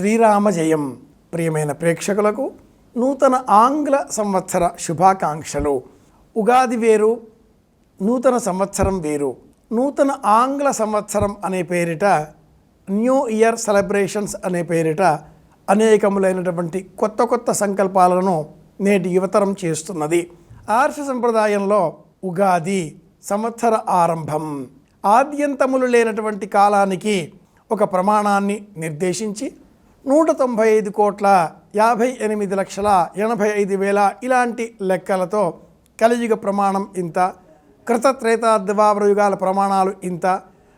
శ్రీరామ జయం ప్రియమైన ప్రేక్షకులకు నూతన ఆంగ్ల సంవత్సర శుభాకాంక్షలు. ఉగాది వేరు నూతన సంవత్సరం వేరు. నూతన ఆంగ్ల సంవత్సరం అనే పేరిట న్యూ ఇయర్ సెలబ్రేషన్స్ అనే పేరిట అనేకములైనటువంటి కొత్త కొత్త సంకల్పాలను నేటి యువతరం చేస్తున్నది. ఆర్ష సంప్రదాయంలో ఉగాది సంవత్సర ఆరంభం. ఆద్యంతములు లేనటువంటి కాలానికి ఒక ప్రమాణాన్ని నిర్దేశించి నూట తొంభై ఐదు కోట్ల యాభై ఎనిమిది లక్షల ఎనభై ఐదు వేల ఇలాంటి లెక్కలతో కలియుగ ప్రమాణం ఇంత కృతత్రేతాద్వాపర యుగాల ప్రమాణాలు ఇంత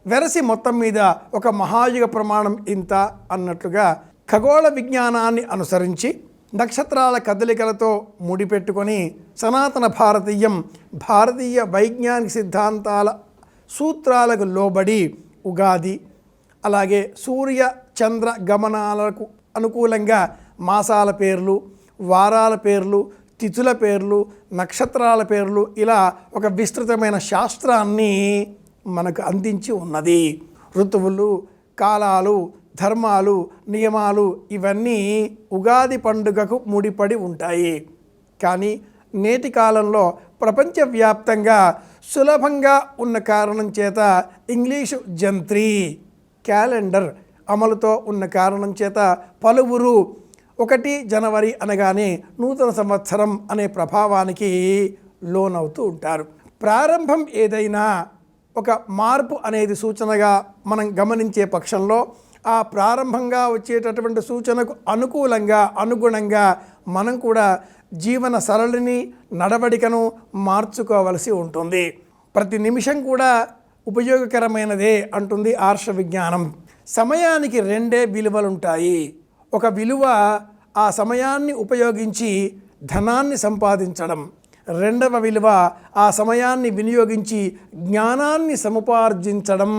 వెరసి మొత్తం మీద ఒక మహాయుగ ప్రమాణం ఇంత అన్నట్లుగా ఖగోళ విజ్ఞానాన్ని అనుసరించి నక్షత్రాల కదలికలతో ముడిపెట్టుకొని సనాతన భారతీయం భారతీయ వైజ్ఞానిక సిద్ధాంతాల సూత్రాలకు లోబడి ఉగాది అలాగే సూర్య చంద్ర గమనాలకు అనుకూలంగా మాసాల పేర్లు వారాల పేర్లు తిథుల పేర్లు నక్షత్రాల పేర్లు ఇలా ఒక విస్తృతమైన శాస్త్రాన్ని మనకు అందించి ఉన్నది. ఋతువులు కాలాలు ధర్మాలు నియమాలు ఇవన్నీ ఉగాది పండుగకు ముడిపడి ఉంటాయి. కానీ నేటి కాలంలో ప్రపంచవ్యాప్తంగా సులభంగా ఉన్న కారణం చేత ఇంగ్లీషు జంత్రి క్యాలెండర్ అమలుతో ఉన్న కారణం చేత పలువురు ఒకటి జనవరి అనగానే నూతన సంవత్సరం అనే ప్రభావానికి లోనవుతూ ఉంటారు. ప్రారంభం ఏదైనా ఒక మార్పు అనేది సూచనగా మనం గమనించే పక్షంలో ఆ ప్రారంభంగా వచ్చేటటువంటి సూచనకు అనుకూలంగా అనుగుణంగా మనం కూడా జీవన సరళిని నడవడికను మార్చుకోవలసి ఉంటుంది. ప్రతి నిమిషం కూడా ఉపయోగకరమైనదే అంటుంది ఆర్ష విజ్ఞానం. సమయానికి రెండే విలువలుంటాయి. ఒక విలువ ఆ సమయాన్ని ఉపయోగించి ధనాన్ని సంపాదించడం. రెండవ విలువ ఆ సమయాన్ని వినియోగించి జ్ఞానాన్ని సముపార్జించడం.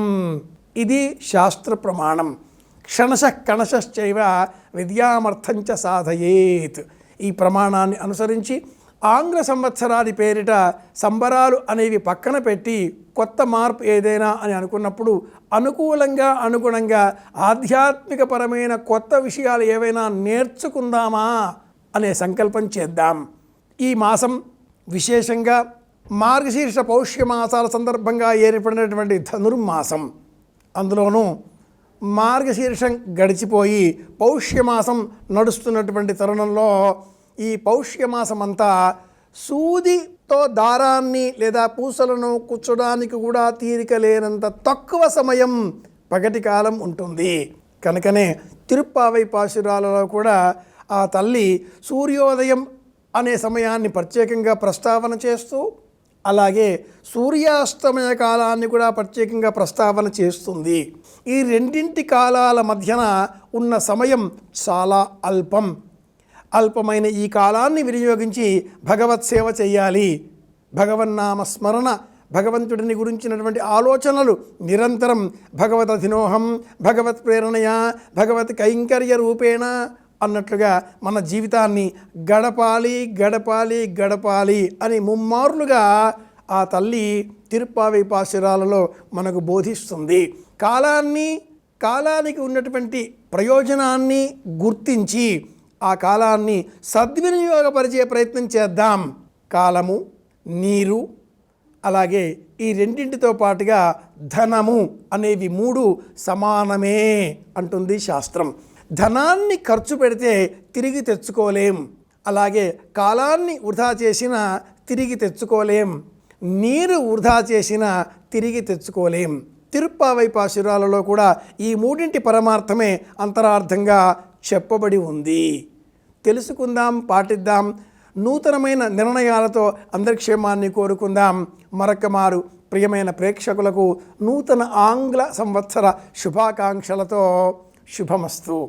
ఇది శాస్త్ర ప్రమాణం. క్షణశ కణశ్చైవ విద్యామర్థంచ సాధయేత్. ఈ ప్రమాణాన్ని అనుసరించి ఆంగ్ల సంవత్సరాది పేరిట సంబరాలు అనేవి పక్కన పెట్టి కొత్త మార్పు ఏదైనా అని అనుకున్నప్పుడు అనుకూలంగా అనుగుణంగా ఆధ్యాత్మికపరమైన కొత్త విషయాలు ఏవైనా నేర్చుకుందామా అనే సంకల్పం చేద్దాం. ఈ మాసం విశేషంగా మార్గశీర్ష పౌష్య మాసాల సందర్భంగా ఏర్పడినటువంటి ధనుర్మాసం. అందులోనూ మార్గశీర్షం గడిచిపోయి పౌష్యమాసం నడుస్తున్నటువంటి తరుణంలో ఈ పౌష్యమాసం అంతా సూదితో దారాన్ని లేదా పూసలను కూర్చోడానికి కూడా తీరిక లేనంత తక్కువ సమయం పగటి కాలం ఉంటుంది. కనుకనే తిరుప్పావై పాశురాలలో కూడా ఆ తల్లి సూర్యోదయం అనే సమయాన్ని ప్రత్యేకంగా ప్రస్తావన చేస్తూ అలాగే సూర్యాస్తమయ కాలాన్ని కూడా ప్రత్యేకంగా ప్రస్తావన చేస్తుంది. ఈ రెండింటి కాలాల మధ్యన ఉన్న సమయం చాలా అల్పం. అల్పమైన ఈ కాలాన్ని వినియోగించి భగవత్ సేవ చేయాలి. భగవన్నామ స్మరణ భగవంతుడిని గురించినటువంటి ఆలోచనలు నిరంతరం భగవత అధినోహం భగవత్ ప్రేరణయ భగవత్ కైంకర్య రూపేణ అన్నట్లుగా మన జీవితాన్ని గడపాలి గడపాలి గడపాలి అని ముమ్మారులుగా ఆ తల్లి తిరుప్పావి పాశురాలలో మనకు బోధిస్తుంది. కాలాన్ని కాలానికి ఉన్నటువంటి ప్రయోజనాన్ని గుర్తించి ఆ కాలాన్ని సద్వినియోగపరిచే ప్రయత్నం చేద్దాం. కాలము నీరు అలాగే ఈ రెండింటితో పాటుగా ధనము అనేవి మూడు సమానమే అంటుంది శాస్త్రం. ధనాన్ని ఖర్చు పెడితే తిరిగి తెచ్చుకోలేం. అలాగే కాలాన్ని వృధా చేసిన తిరిగి తెచ్చుకోలేం. నీరు వృధా చేసిన తిరిగి తెచ్చుకోలేం. తిరుప్పావై పాశురాలలో కూడా ఈ మూడింటి పరమార్థమే అంతరార్థంగా చెప్పబడి ఉంది. తెలుసుకుందాం పాటిద్దాం. నూతనమైన నిర్ణయాలతో అందరి క్షేమాన్ని కోరుకుందాం. మరొక మారు ప్రియమైన ప్రేక్షకులకు నూతన ఆంగ్ల సంవత్సర శుభాకాంక్షలతో శుభమస్తు.